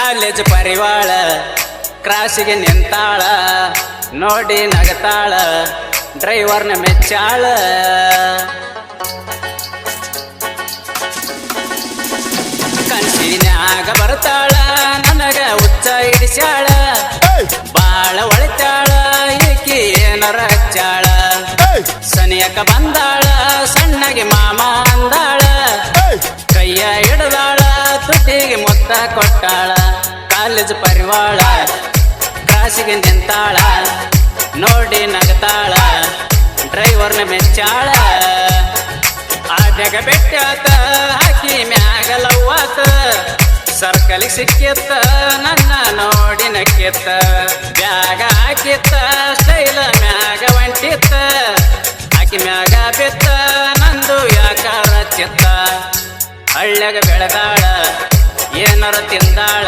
College ಪರಿವಾಳ ಕ್ರಾಸಿಗೆ ನಿಂತಾಳ ನೋಡಿ ನಗತಾಳ ಡ್ರೈವರ್ನ ಮೆಚ್ಚಾಳ. ಕನ್ಸಿನ್ಯಾಗ ಬರ್ತಾಳ ನನಗ ಉಚ್ಚ ಇಡಿಸ್ಯಾಳ ಬಾಳ ಒಳಿತಾಳ ಈಕಿ ಏನರ ಹಚ್ಚಾಳ. ಸನಿಯಕ ಬಂದಾಳ ಸಣ್ಣಗೆ ಮಾಮ ಅಂದಾಳ. ಕೈಯ ಹಿಡದಾಳ ತುಟಿಗೆ ಮೊತ್ತ ಕೊಟ್ಟಾಳ, ಕಾಲೇಜ್ ಪರಿವಾಳ, ಕಾಸಿಗೆ ನಿಂತಾಳ, ನೋಡಿ ನಗತಾಳ, ಡ್ರೈವರ್ನ ಮೆಚ್ಚಾಳ. ಆದ್ಯಾಗ ಬೆಟ್ಟಾತ ಹಾಕಿ ಮ್ಯಾಗಲವ್ವಾತ ಸರ್ಕಲಿಗೆ ಸಿಕ್ಕಿತ್ತ, ನನ್ನ ನೋಡಿ ನಕ್ಕಿತ್ತ, ಬ್ಯಾಗ ಹಾಕಿತ್ತ, ಸ್ಟೈಲ ಮ್ಯಾಗ ಒಂಟಿತ್ತ ಆಕಿ ಮ್ಯಾಗ ಬಿತ್ತ, ನಂದು ಯಾಕಾರ ಚಿತ್ತ. ಹಳ್ಳ್ಯಾಗ ಬೆಳೆದಾಳ ಏನಾರ ತಿಂದಾಳ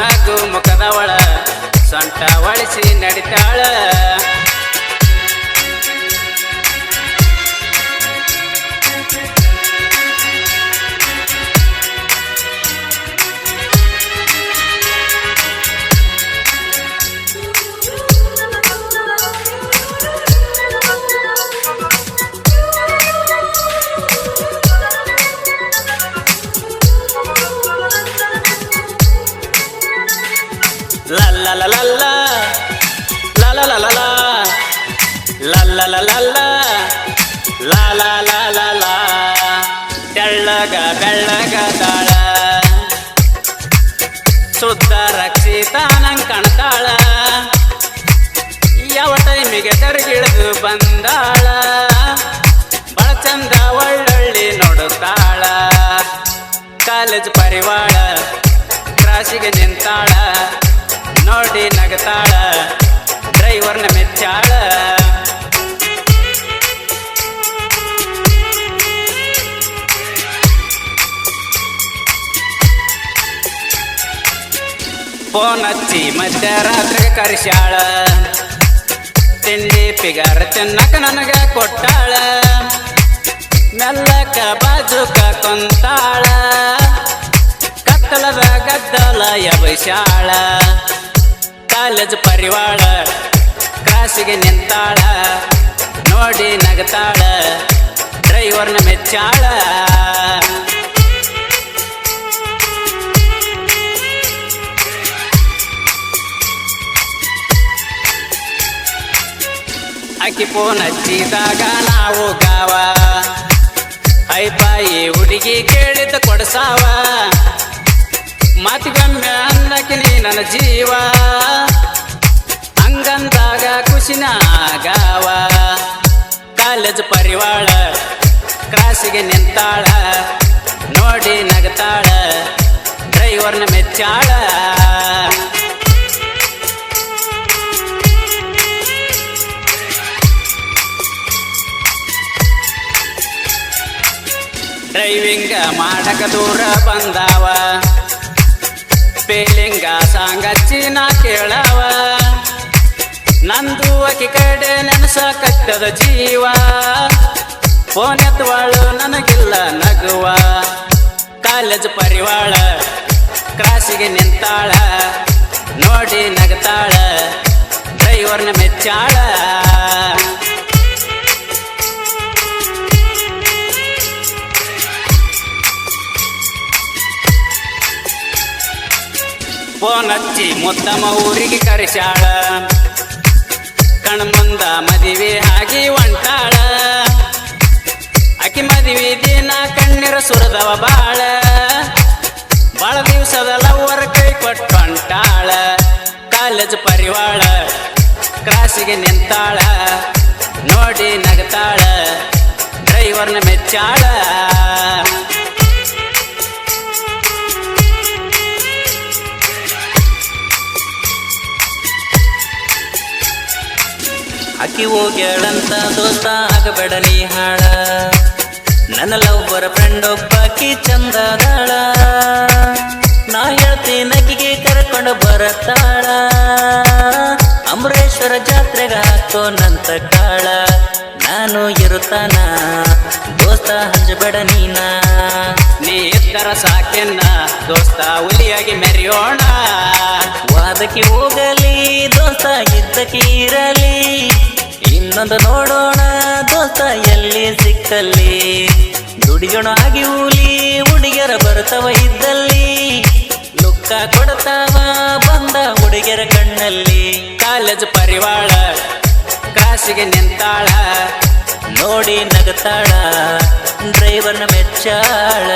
ನಗು ಮುಖದವಳ ಸೊಂಟ ಒಳಿಸಿ ನಡಿತಾಳ. ಲಲ್ಲ la la la. La. La la la la. ತೆಳ್ಳಗ ಬೆಳ್ಳಗ ತಾಳ ಸುತ್ತ ರಕ್ಷಿತ ನಂಗೆ ಕಾಣ್ತಾಳ ಯಾವ ಟೈಮಿಗೆ ತೆರಗಿಳಿದು ಬಂದಾಳ ಬಳ ಚಂದ ಒಳ್ಳೊಳ್ಳಿ ನೋಡುತ್ತಾಳ ಕಾಲೇಜ್ ಪರಿವಾಳ ಕ್ರಾಸಿಗೆ ನಿಂತಾಳ ನೋಡಿ ನಗತಾಳ, ಡ್ರೈವರ್ನ ಮೆಚ್ಚಾಳ. ಫೋನ್ ಹಚ್ಚಿ ಮಧ್ಯರಾತ್ರಿಗೆ ಕರೆಸ್ಯಾಳ. ತಿಂಡಿ, ಪಿಗಾರ ತಿನ್ನಕ ನನಗ ಕೊಟ್ಟಾಳ. ಮೆಲ್ಲಕ ಬಾಜುಕ ಕೊಂತಾಳ. ಕತ್ತಲದ ಗದ್ದಲ ಎಬಸ್ಯಾಳ ಕಾಲೇಜ್ ಪರಿವಾಳ, ಕ್ರಾಸಿಗೆ ನಿಂತಾಳ, ನೋಡಿ ನಗತಾಳ, ಡ್ರೈವರ್ನ ಮೆಚ್ಚಾಳ. ಆಕಿ ಫೋನ್ ಹಚ್ಚಿದಾಗ ನಾವು ಗಾವ. ಐಪಾಯಿ ಹುಡುಗಿ ಕೇಳಿದ ಕೊಡಸಾವ. ಮಾತಿಗೊಮ್ಮೆ ಅನ್ನಕ್ಕೆ ನೀ ನನ್ನ ಜೀವ. ಹಂಗಂದಾಗ ಖುಷಿನಾಗಾವ. ಕಾಲೇಜ್ ಪರಿವಾಳ, ಕ್ರಾಸಿಗೆ ನಿಂತಾಳ. ನೋಡಿ ನಗತಾಳ, ಡ್ರೈವರ್ನ ಮೆಚ್ಚಾಳ. ಡ್ರೈವಿಂಗ್ ಮಾಡಕ ದೂರ ಬಂದಾವ. ಪೇಲಿಂಗ ಸಾಂಗಚ್ಚಿ ನಾ ಕೇಳವ. ನಂದು ಅಕಿ ಕಡೆ ನೆನಸಕತ್ತದ ಜೀವ. ಫೋನ್ ಎತ್ತವಾಳು ನನಗಿಲ್ಲ ನಗುವ. ಕಾಲೇಜ್ ಪರಿವಾಳ, ಕ್ರಾಸಿಗೆ ನಿಂತಾಳ. ನೋಡಿ ನಗತಾಳ, ಡ್ರೈವರ್ನ ಮೆಚ್ಚಾಳ. ಫೋನ್ ಹಚ್ಚಿ ಮುತ್ತಮ್ಮ ಊರಿಗೆ ಕರೆಸ್ಯಾಳ. ಕಣ್ಮುಂದ ಮದುವೆ ಆಗಿ ಒಂಟಾಳ ಅಕ್ಕಿ ಮದುವೆ ದಿನ ಕಣ್ಣೀರ ಸುರದವ ಬಾಳ. ಬಾಳ ದಿವಸದ ಲವ್ವರ ಕೈ ಕೊಟ್ಟು ಹೊಂಟಾಳ. ಕಾಲೇಜ್ ಪರಿವಾಳ ಕ್ರಾಸಿಗೆ ನಿಂತಾಳ. ನೋಡಿ ನಗತಾಳ. ಡ್ರೈವರ್ನ ಮೆಚ್ಚಾಳ. ಅಕ್ಕಿ ಹೋಗ್ಯಾಳಂತ ದೋಸ್ತ ಆಗಬೇಡ ನೀ ಹಾಳ. ನನ್ನ ಲವ್ವರ ಫ್ರೆಂಡ್ ಒಬ್ಬಾಕಿ ಚಂದದಾಳ. ನಾ ಹೇಳ್ತೀನಿ ಅಕ್ಕಿಗೆ ಕರ್ಕೊಂಡು ಬರತಾಳ ಅಮರೇಶ್ವರ ಜಾತ್ರೆಗೆ ಹಾಕೋ ನಂತ ಕಾಳ. ನಾನು ಇರುತ್ತಾನ ದೋಸ್ತ ಹಂಜಬೇಡ ನೀನ. ನೀ ಎತ್ತರ ಸಾಕೆನ್ನ ದೋಸ್ತ ಹುಲಿಯಾಗಿ ಮೆರೆಯೋಣ. ವಾದಕ್ಕೆ ಹೋಗಲಿ ದೋಸ್ತ ಇದ್ದಕ್ಕೆ ಇರಲಿ. ಇನ್ನೊಂದು ನೋಡೋಣ ದೋಸ್ತ ಎಲ್ಲಿ ಸಿಕ್ಕಲ್ಲಿ? ದುಡಿಯೋಣ ಆಗಿ ಹೂಲಿ ಹುಡುಗಿಯರ ಬರ್ತವ ಇದ್ದಲ್ಲಿ. ಲುಕ್ಕ ಕೊಡ್ತಾವ ಬಂದ ಹುಡುಗಿಯರ ಕಣ್ಣಲ್ಲಿ. ಕಾಲೇಜ್ ಪರಿವಾಳ, ಕಾಸಿಗೆ ನಿಂತಾಳ, ನೋಡಿ ನಗತಾಳ ಡ್ರೈವರ್ನ ಮೆಚ್ಚಾಳ.